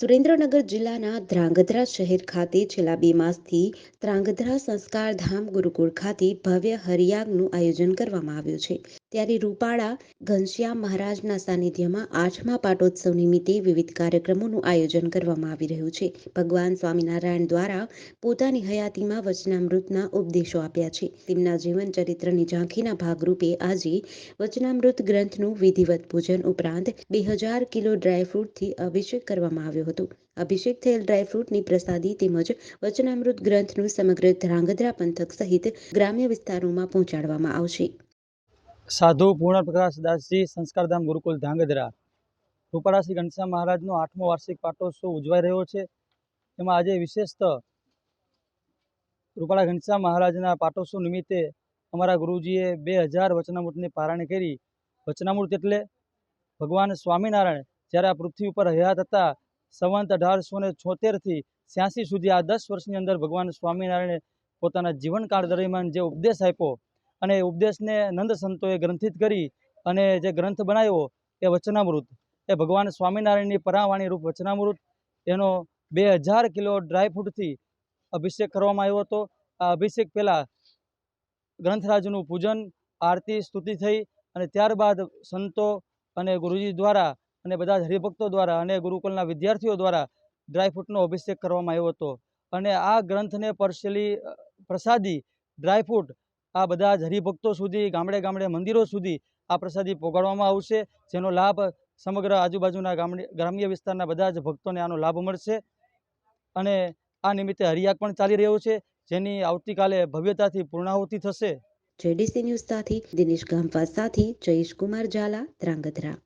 સુરેન્દ્રનગર જિલ્લાના ધ્રાંગધ્રા શહેર ખાતે છેલ્લા બે માસથી ધ્રાંગધ્રા સંસ્કાર ધામ ગુરુકુળ ખાતે ભવ્ય હરિયાગનું આયોજન કરવામાં આવ્યું છે. ત્યારે રૂપાળા ઘનશ્યામ મહારાજના સાનિધ્યમાં આઠમા પાટોત્સવ નિમિત્તે વિવિધ કાર્યક્રમોનું આયોજન કરવામાં આવી રહ્યું છે. ભગવાન સ્વામિનારાયણ દ્વારા પોતાની હયાતીમાં વચનામૃતના ઉપદેશો આપ્યા છે. તેમના જીવન ચરિત્રની ઝાંખીના ભાગરૂપે આજે વચનામૃત ગ્રંથનું વિધિવત પૂજન ઉપરાંત બે હજાર કિલો ડ્રાયફ્રૂટથી અભિષેક કરવામાં આવ્યો હતો. અભિષેક થયેલ ડ્રાયફ્રૂટની પ્રસાદી તેમજ વચનામૃત ગ્રંથનું સમગ્ર ધ્રાંગધ્રા પંથક સહિત ગ્રામ્ય વિસ્તારોમાં પહોંચાડવામાં આવશે. સાધુ પૂર્ણપ્રકાશ દાસજી, સંસ્કારધામ ગુરુકુલ ધાંગધ્રા. રૂપાળા શ્રી ઘનશ્યામ મહારાજનો આઠમો વાર્ષિક પાટોત્સવ ઉજવાઈ રહ્યો છે. એમાં આજે વિશેષત રૂપાળા ઘનશ્યામ મહારાજના પાટોત્સવ નિમિત્તે અમારા ગુરુજીએ બે હજાર વચનામૃતની પારણ કરી. વચનામૃત એટલે ભગવાન સ્વામિનારાયણ. જ્યારે આ પૃથ્વી ઉપર હયાત હતા, સંવંત અઢારસો ને છોતેરથી છ્યાસી સુધી આ દસ વર્ષની અંદર ભગવાન સ્વામિનારાયણે પોતાના જીવનકાળ દરમિયાન જે ઉપદેશ આપ્યો અને ઉપદેશને નંદ સંતોએ ગ્રંથિત કરી અને જે ગ્રંથ બનાવ્યો એ વચનામૃત. એ ભગવાન સ્વામિનારાયણની પરાવાણી રૂપ વચનામૃત. એનો બે હજાર કિલો ડ્રાયફ્રૂટથી અભિષેક કરવામાં આવ્યો હતો. આ અભિષેક પહેલાં ગ્રંથરાજનું પૂજન, આરતી, સ્તુતિ થઈ અને ત્યારબાદ સંતો અને ગુરુજી દ્વારા અને બધા હરિભક્તો દ્વારા અને ગુરુકુલના વિદ્યાર્થીઓ દ્વારા ડ્રાયફ્રૂટનો અભિષેક કરવામાં આવ્યો હતો. અને આ ગ્રંથને પરસેલી પ્રસાદી ડ્રાયફ્રૂટ આ બધા જ હરિભક્તો સુધી, ગામડે ગામડે મંદિરો સુધી આ પ્રસાદી પહોંચાડવામાં આવશે, જેનો લાભ સમગ્ર આજુબાજુના ગ્રામ્ય વિસ્તારના બધા જ ભક્તોને આનો લાભ મળશે. અને આ નિમિત્તે હરિયાગ પણ ચાલી રહ્યો છે, જેની આવતીકાલે ભવ્યતાથી પૂર્ણાહુતિ થશે. જેડીસી ન્યૂઝ સાથે દિનેશ ગામવા સાથે જયેશ કુમાર ઝાલા, ધ્રાંગધ્રા.